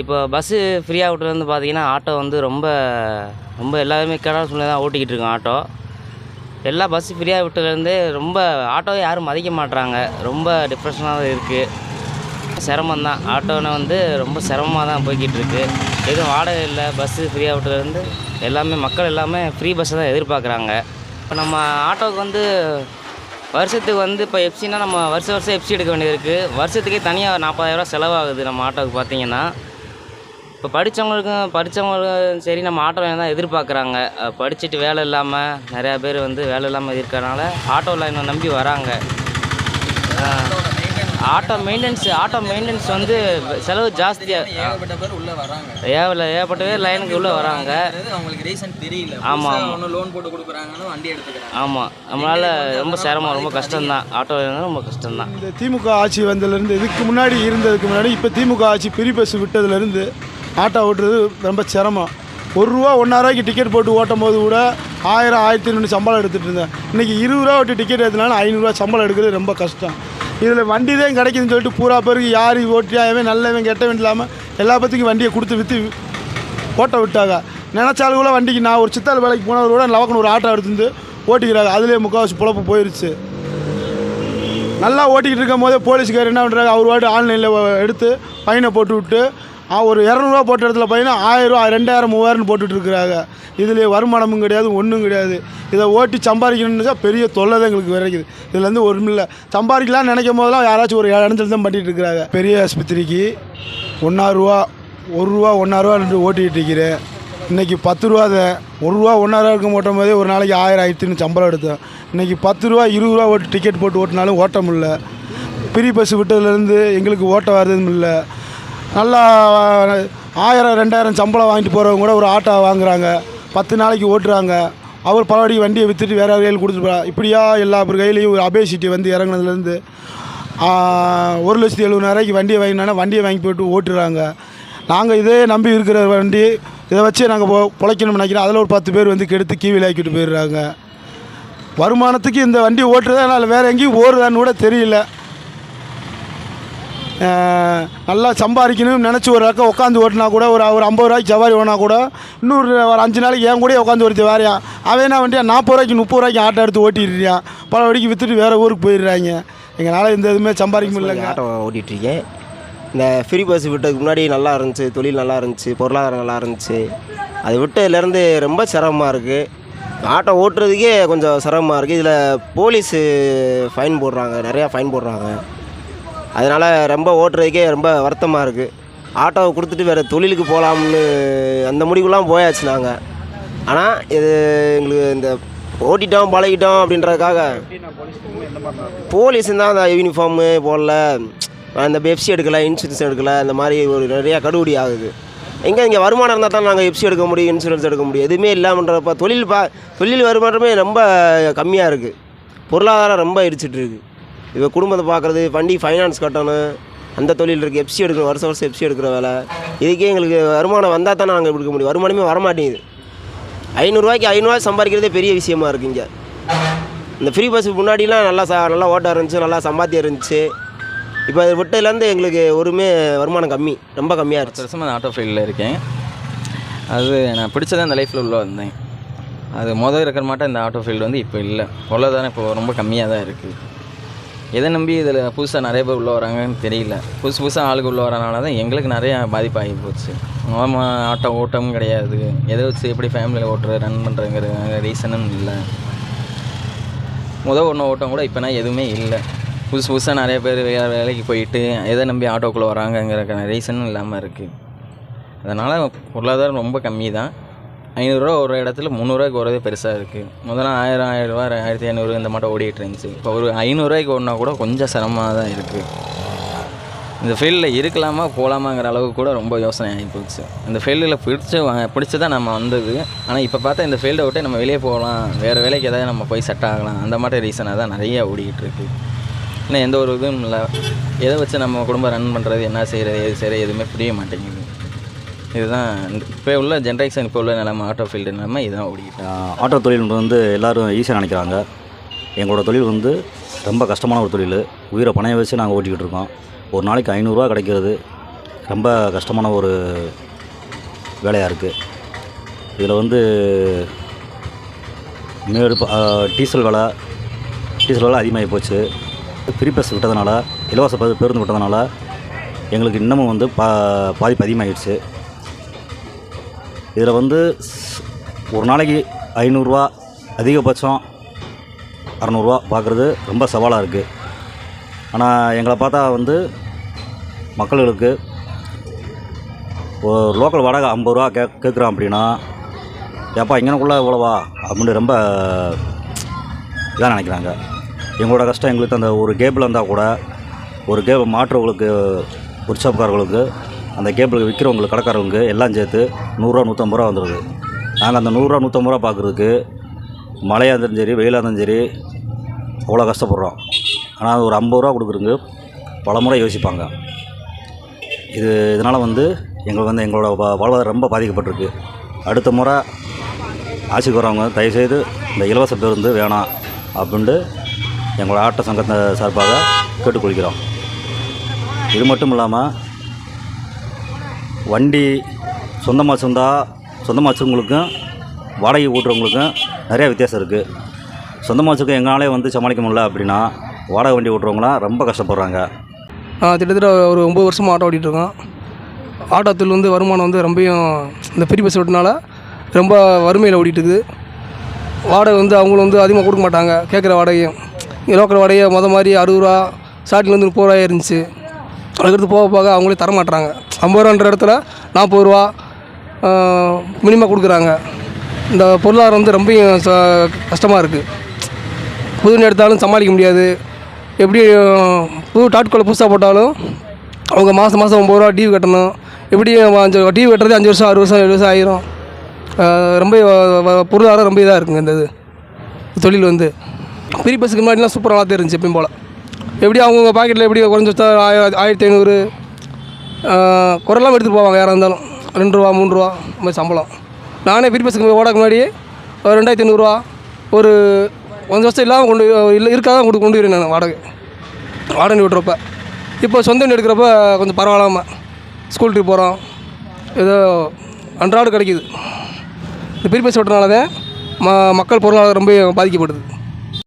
இப்போ பஸ்ஸு ஃப்ரீயாக விட்டுலேருந்து பார்த்தீங்கன்னா ஆட்டோ வந்து ரொம்ப ரொம்ப எல்லாருமே கடை சூழ்நிலை தான் ஓட்டிக்கிட்டு இருக்கோம் ஆட்டோ எல்லா பஸ்ஸு ஃப்ரீயாக விட்டதுலேருந்து ரொம்ப ஆட்டோவை யாரும் மதிக்க மாட்றாங்க. ரொம்ப டிப்ரெஷனாக இருக்குது சிரமம் தான். ஆட்டோனை வந்து ரொம்ப சிரமமாக தான் போய்கிட்டு இருக்குது எதுவும் வாடகை இல்லை. பஸ்ஸு ஃப்ரீயாக விட்டதுலேருந்து எல்லாமே மக்கள் எல்லாமே ஃப்ரீ பஸ்ஸை தான் எதிர்பார்க்குறாங்க. இப்போ நம்ம ஆட்டோவுக்கு வந்து வருஷத்துக்கு வந்து இப்போ எஃப்சினா நம்ம வருஷம் வருஷம் எஃப்சி எடுக்க வேண்டியது இருக்குது வருஷத்துக்கே தனியாக நாற்பதாயிரரூவா செலவாகுது நம்ம ஆட்டோவுக்கு பார்த்திங்கன்னா. இப்போ படித்தவங்களுக்கும் படித்தவங்களுக்கும் சரி நம்ம ஆட்டோ லைன் தான் எதிர்பார்க்குறாங்க. படிச்சுட்டு வேலை இல்லாமல் நிறையா பேர் வந்து வேலை இல்லாமல் இருக்கிறனால ஆட்டோ லைனை நம்பி வராங்க. ஆட்டோ மெயின்டெனன்ஸ் ஆட்டோ மெயின்டெனன்ஸ் வந்து செலவு ஜாஸ்தியாக ஏகப்பட்ட பேர் உள்ள வராங்க. ஏவல ஏகப்பட்ட பேர் லைனுக்கு உள்ளே வராங்க. அவங்களுக்கு ரீசன் தெரியல. ஆமா, புதுசா ஒண்ணு லோன் போட்டு கொடுக்குறாங்கன்னு வண்டி எடுத்துக்கிறாங்க. ஆமாம் நம்மளால் ரொம்ப சிரமம் ரொம்ப கஷ்டம்தான் ஆட்டோ லைன் ரொம்ப கஷ்டம்தான் இந்த திமுக ஆட்சி வந்ததுலேருந்து இதுக்கு முன்னாடி இருந்ததுக்கு முன்னாடி இப்போ திமுக ஆட்சி பெரிய பஸ் விட்டதுலேருந்து ஆட்டோ ஓட்டுறது ரொம்ப சிரமம். ஒரு ரூபா ஒன்றாயிரூவாய்க்கு டிக்கெட் போட்டு ஓட்டும் போது கூட ஆயிரம் ஆயிரத்தி ஐநூறு சம்பளம் எடுத்துகிட்டு இருந்தேன். இன்றைக்கி இருபது ரூபா விட்டு டிக்கெட் எடுத்தனால ஐநூறுரூவா சம்பளம் எடுக்கிறது ரொம்ப கஷ்டம். இதில் வண்டி தான் கிடைக்குதுன்னு சொல்லிட்டு பூரா பேருக்கு யார் ஓட்டியாவே நல்லவன் கெட்டவன் இல்லாமல் எல்லா பற்றிக்கும் வண்டியை கொடுத்து விற்று ஓட்ட விட்டாங்க. நினச்சாலும் கூட வண்டிக்கு நான் ஒரு சித்தாள் வேலைக்கு போனவர் கூட லவக்கன் ஒரு ஆட்டோ எடுத்துருந்து ஓட்டிக்கிறாங்க. அதுலேயே முக்கால்வாசி பிழப்பு போயிடுச்சு நல்லா ஓட்டிக்கிட்டு இருக்கும் போதே போலீஸ்கார் என்ன பண்ணுறாங்க அவர் வாட்டு ஆன்லைனில் எடுத்து ஃபைனை போட்டு விட்டு ஒரு இரநூறுவா போட்ட இடத்துல பார்த்தீங்கன்னா ஆயிரம் ரெண்டாயிரம் மூவாயிரம்னு போட்டுட்டு இருக்கிறாங்க இதில் வருமானமும் கிடையாது ஒன்றும் கிடையாது. இதை ஓட்டி சம்பாதிக்கணும்னு பெரிய தொல்லை தான் எங்களுக்கு கிடைக்குது. இதுலேருந்து ஒன்றும் இல்லை. சம்பாதிக்கலாம்னு நினைக்கும் போதெல்லாம் யாராச்சும் ஒரு இடத்துல தான் பண்ணிட்டு இருக்கிறாங்க. பெரிய ஆஸ்பத்திரிக்கு ஒன்றாறுரூவா ஒரு ரூபா ஒன்றாயிரூவா ரெண்டு ஓட்டிகிட்டு இருக்கிறேன். இன்றைக்கி பத்து ரூபா தான். ஒரு ரூபா ஒன்றாயிரம் இருக்கும் ஓட்டும் போதே ஒரு நாளைக்கு ஆயிரம் ஆயிரத்துன்னு சம்பளம் எடுத்தேன். இன்றைக்கி பத்து ரூபா இருபது ரூபா ஓட்டு டிக்கெட் போட்டு ஓட்டினாலும் ஓட்ட முடியல. ஃப்ரீ பஸ் விட்டதுலேருந்து எங்களுக்கு ஓட்ட வர்றதும் இல்லை. நல்லா ஆயிரம் ரெண்டாயிரம் சம்பளம் வாங்கிட்டு போகிறவங்க கூட ஒரு ஆட்டோ வாங்குகிறாங்க பத்து நாளைக்கு ஓட்டுறாங்க. அவர் பலவடி வண்டியை விற்றுட்டு வேறு கையில் கொடுத்துட்டு இப்படியா எல்லா கையிலையும் ஒரு அபேசிட்டி வந்து இறங்குனதுலேருந்து ஒரு லட்சத்தி எழுபதாயிரூவாய்க்கு வண்டியை வாங்கினா வண்டியை வாங்கி போய்ட்டு ஓட்டுறாங்க. நாங்கள் இதே நம்பி இருக்கிற வண்டி இதை வச்சு நாங்கள் பிழைக்கணும்னு நினைக்கிறோம். அதில் ஒரு பத்து பேர் வந்து கெடுத்து கீவில் ஆக்கிட்டு போயிடுறாங்க. வருமானத்துக்கு இந்த வண்டி ஓட்டுறதா என்னால் வேறு எங்கேயும் ஓடுறான்னு கூட தெரியல. நல்லா சம்பாதிக்கணும்னு நினச்சி ஒரு ரக்கம் உட்காந்து ஓட்டினா கூட ஒரு ஒரு ஐம்பது ரூபாய்க்கு சவாரி ஓனா கூட இன்னொரு ஒரு அஞ்சு நாளைக்கு என் கூட உட்காந்து ஒருத்தர் வேறையான் அவன் என்ன வண்டியா நாற்பது ரூபாய்க்கு முப்பது ரூபாய்க்கு ஆட்டோ எடுத்து ஓட்டிடுறான் பல வடிக்கு விற்றுட்டு வேறு ஊருக்கு போயிடுறாங்க. எங்களால் இந்த இதுவுமே சம்பாதிக்க முடியலங்க. ஆட்டோ ஓட்டிகிட்ருக்கேன் இந்த ஃப்ரீ பஸ் விட்டதுக்கு முன்னாடி நல்லா இருந்துச்சு தொழில் நல்லா இருந்துச்சு பொருளாதாரம் நல்லா இருந்துச்சு. அது விட்டதுலேருந்து ரொம்ப சிரமமாக இருக்குது ஆட்டோ ஓட்டுறதுக்கே கொஞ்சம் சிரமமாக இருக்குது இதில் போலீஸு ஃபைன் போடுறாங்க நிறையா ஃபைன் போடுறாங்க. அதனால் ரொம்ப ஓட்டுறதுக்கே ரொம்ப வருத்தமாக இருக்குது ஆட்டோவை கொடுத்துட்டு வேறு தொழிலுக்கு போகலாம்னு அந்த முடிவுலாம் போயாச்சு நாங்கள் ஆனால் இது எங்களுக்கு இந்த ஓட்டிட்டோம் பழகிட்டோம் அப்படின்றதுக்காக போலீஸ் தான் அந்த யூனிஃபார்மு போடல. அந்த பெப்சி எடுக்கலை இன்சூரன்ஸ் எடுக்கல இந்த மாதிரி ஒரு நிறையா கடுபடி ஆகுது. எங்கே இங்கே வருமானம் இருந்தால் தான் நாங்கள் எப்சி எடுக்க முடியும் இன்சூரன்ஸ் எடுக்க முடியும். எதுவுமே இல்லாமன்றப்ப தொழில் பா தொழில் வருமானமே ரொம்ப கம்மியாக இருக்குது பொருளாதாரம் ரொம்ப இடிச்சிட்டு இப்போ குடும்பத்தை பார்க்குறது வண்டி ஃபைனான்ஸ் கட்டணும் அந்த தொழில் இருக்குது எஃப்சி எடுக்கணும் வருஷம் வருஷம் எஃப்சி எடுக்கிற வேலை. இதுக்கே எங்களுக்கு வருமானம் வந்தால் தான் நாங்கள் எடுக்க முடியும். வருமானமே வரமாட்டேங்குது. ஐநூறுரூவாய்க்கு ஐநூறுரூவா சம்பாதிக்கிறதே பெரிய விஷயமா இருக்குது இங்கே. இந்த ஃப்ரீ பஸ் முன்னாடிலாம் நல்லா சா நல்லா ஓட்ட இருந்துச்சு நல்லா சம்பாத்தியம் இருந்துச்சு. இப்போ அது விட்டதுலேருந்து எங்களுக்கு ஒருமே வருமானம் கம்மி ரொம்ப கம்மியாக இருந்துச்சு. வருஷமாக நான் ஆட்டோ ஃபீல்டில் இருக்கேன். அது நான் பிடிச்சதான் இந்த லைஃப்பில் உள்ள வந்தேன். அது முதல் இருக்கிற மாட்டேன் இந்த ஆட்டோ ஃபீல்டு வந்து இப்போ இல்லை. பொருளாதாரம் இப்போ ரொம்ப கம்மியாக தான் இருக்குது எதை நம்பி இதில் புதுசாக நிறைய பேர் உள்ளே வராங்கன்னு தெரியல. புதுசு புதுசாக ஆளுக்கு உள்ளே வரனால தான் எங்களுக்கு நிறையா பாதிப்பாகி போச்சு. ஆமாம் ஆட்டோ ஓட்டமும் கிடையாது. எதை வச்சு எப்படி ஃபேமிலியில் ஓட்டுற ரன் பண்ணுறங்கிற ரீசனும் இல்லை. முதல் ஒன்று ஓட்டம் கூட இப்போனா எதுவுமே இல்லை. புதுசு புதுசாக நிறைய பேர் வேறு வேலைக்கு போயிட்டு எதை நம்பி ஆட்டோக்குள்ளே வராங்கங்கிற ரீசனும் இல்லாமல் இருக்குது அதனால் பொருளாதாரம் ரொம்ப கம்மி தான். ஐநூறுரூவா ஒரு இடத்துல முந்நூறுரூவாய்க்கு வரதே பெருசாக இருக்குது முதல்ல ஆயிரம் ஆயிரரூவா ஆயிரத்தி ஐநூறு இந்த மாட்டம் ஓடிட்டு இருந்துச்சு. இப்போ ஒரு ஐநூறுரூவாய்க்கு ஓடினா கூட கொஞ்சம் சிரமமாக தான் இருக்குது இந்த ஃபீல்டில் இருக்கலாமா போகலாமாங்கிற அளவுக்கு கூட ரொம்ப யோசனை ஆகி போச்சு. இந்த ஃபீல்டில் பிடிச்ச பிடிச்சி தான் நம்ம வந்தது. ஆனால் இப்போ பார்த்தா இந்த ஃபீல்டை விட்டு நம்ம வெளியே போகலாம். வேறு வேலைக்கு ஏதாவது நம்ம போய் செட் ஆகலாம். அந்த மாதிரி ரீசனாக தான் நிறையா ஓடிக்கிட்டு இருக்கு. இன்னும் எந்த ஒரு இதுவும் இல்லை. எதை வச்சு நம்ம குடும்பம் ரன் பண்ணுறது என்ன செய்கிறது எது செய்கிறது எதுவுமே புரிய மாட்டேங்குது. இதுதான் இப்போ உள்ள ஜென்ரேஷன் இப்போ உள்ள நிலைமை ஆட்டோ ஃபீல்டு நிலைமை இதுதான் ஓடிக்கிட்டு ஆட்டோ தொழில் வந்து எல்லாரும் ஈஸியாக நினைக்கிறாங்க. எங்களோட தொழில் வந்து ரொம்ப கஷ்டமான ஒரு தொழில். உயிரை பணைய வச்சு நாங்கள் ஓட்டிக்கிட்டு இருக்கோம். ஒரு நாளைக்கு ஐநூறுரூவா கிடைக்கிறது ரொம்ப கஷ்டமான ஒரு வேலையாக இருக்குது இதில் வந்து மேடு ப- டீசல் விலை டீசல் விலை அதிகமாகி போச்சு. ஃப்ரீ பஸ் விட்டதுனால இலவச பேருந்து விட்டதுனால எங்களுக்கு இன்னமும் வந்து பா பாதிப்பு அதிகமாகிடுச்சு. இதில் வந்து ஒரு நாளைக்கு ஐநூறுரூவா அதிகபட்சம் அறநூறுவா பார்க்குறது ரொம்ப சவாலாக இருக்குது ஆனால் எங்களை பார்த்தா வந்து மக்களுக்கு ஒரு லோக்கல் வாடகை ஐம்பது ரூபா கே கேட்குறோம் அப்படின்னா ஏப்பா இங்கனக்குள்ளே இவ்வளோவா? அப்படின்னு ரொம்ப இதாக நினைக்கிறாங்க. எங்களோட கஷ்டம் எங்களுக்கு அந்த ஒரு கேபிள் இருந்தால் கூட ஒரு கேபிள் மாற்றுறவங்களுக்கு ஒர்க் அந்த கேபிள் விற்கிறவங்களுக்கு கடக்காரவங்க எல்லாம் சேர்த்து நூறுரூவா நூற்றம்பது ரூபா வந்துடுது நாங்கள் அந்த நூறுரூவா நூற்றம்பது ரூபா பார்க்குறதுக்கு மழையாக இருந்தாலும் சரி வெயிலாக இருந்தாலும் சரி அவ்வளோ கஷ்டப்படுறோம். ஆனால் ஒரு ஐம்பது ரூபா கொடுக்குறதுக்கு பல முறை யோசிப்பாங்க. இது இதனால் வந்து எங்களுக்கு வந்து எங்களோட வாழ்வாதாரம் ரொம்ப பாதிக்கப்பட்டிருக்கு. அடுத்த முறை ஆட்சிக்கு வரவங்க தயவுசெய்து இந்த இலவச பேருந்து வேணாம் அப்படின்ட்டு எங்களோட ஆட்ட சங்கத்தை சார்பாக கேட்டுக்கொள்கிறோம். இது மட்டும் இல்லாமல் வண்டி சொந்தமாக வச்சுருந்தா சொந்தமாக வச்சுருவங்களுக்கும் வாடகை ஓட்டுறவங்களுக்கும் நிறையா வித்தியாசம் இருக்குது சொந்தமாக வச்சுருக்க எங்களாலே வந்து சமாளிக்க முடியல அப்படின்னா வாடகை வண்டி ஓட்டுறவங்களாம் ரொம்ப கஷ்டப்படுறாங்க. கிட்டத்தட்ட ஒரு ஒம்பது வருஷமாக ஆட்டோ ஓடிட்டுருக்கோம் இருக்கோம். ஆட்டோத்தில் வந்து வருமானம் வந்து ரொம்பையும் இந்த ஃப்ரீ பஸ் ஓட்டினால ரொம்ப வறுமையில் ஓடிட்டுது வாடகை வந்து அவங்களும் வந்து அதிகமாக கொடுக்க மாட்டாங்க. கேட்குற வாடகையும் இங்கே லோக்கல் வாடகையை மொதல் மாதிரி அறுபது ரூபா ஸ்டார்டிங் வந்து முப்பது ரூபாய் இருந்துச்சு. அதுக்கடுத்து போக போக அவங்களே தர மாட்டுறாங்க ஐம்பது ரூபான்ற இடத்துல நாற்பது ரூபா மினிமம் கொடுக்குறாங்க. இந்த பொருளாதாரம் வந்து ரொம்ப கஷ்டமாக இருக்குது புது எடுத்தாலும் சமாளிக்க முடியாது. எப்படி புது டாட்கோலை புதுசாக போட்டாலும் அவங்க மாதம் மாதம் ஒம்பது ரூபா டிவி கட்டணும். எப்படி அஞ்சு டிவி கட்டுறது அஞ்சு வருஷம் ஆறு வருஷம் ஏழு வருஷம் ஆயிரும். ரொம்ப பொருளாதாரம் ரொம்ப இதாக இருக்குங்க இந்த இது. தொழில் வந்து. ஃப்ரீ பஸ்ஸுக்கு முன்னாடிலாம் சூப்பராக தான் இருந்துச்சு எப்பயும் போல். எப்படி அவங்கவுங்க பாக்கெட்டில் எப்படி குறைஞ்சி வச்சா ஆயிரம் ஆயிரத்தி ஐநூறு. குறைலாம் எடுத்துகிட்டு போவாங்க யாராக இருந்தாலும். ரெண்டு ரூபா மூணு ரூபா இந்த மாதிரி சம்பளம். நானே பிரிபஸுக்கு ஓடக்கு முன்னாடி ஒரு ரெண்டாயிரத்தி ஐநூறுரூவா ஒரு கொஞ்சம் வருஷம் இல்லாமல் கொண்டு இல்லை இருக்காதான் கொண்டு கொண்டு வரேன் நான் வாடகை. வாடகை விட்டுறப்ப இப்போ சொந்த வீடு எடுக்கிறப்ப கொஞ்சம் பரவாயில்லாமல் ஸ்கூல் ட்ரிப் போகிறோம் ஏதோ அன்றாடம் கிடைக்குது. இந்த பிரிபஸ் பஸ் தான் ம மக்கள் பொருளாதாரம் ரொம்ப பாதிக்கப்படுது.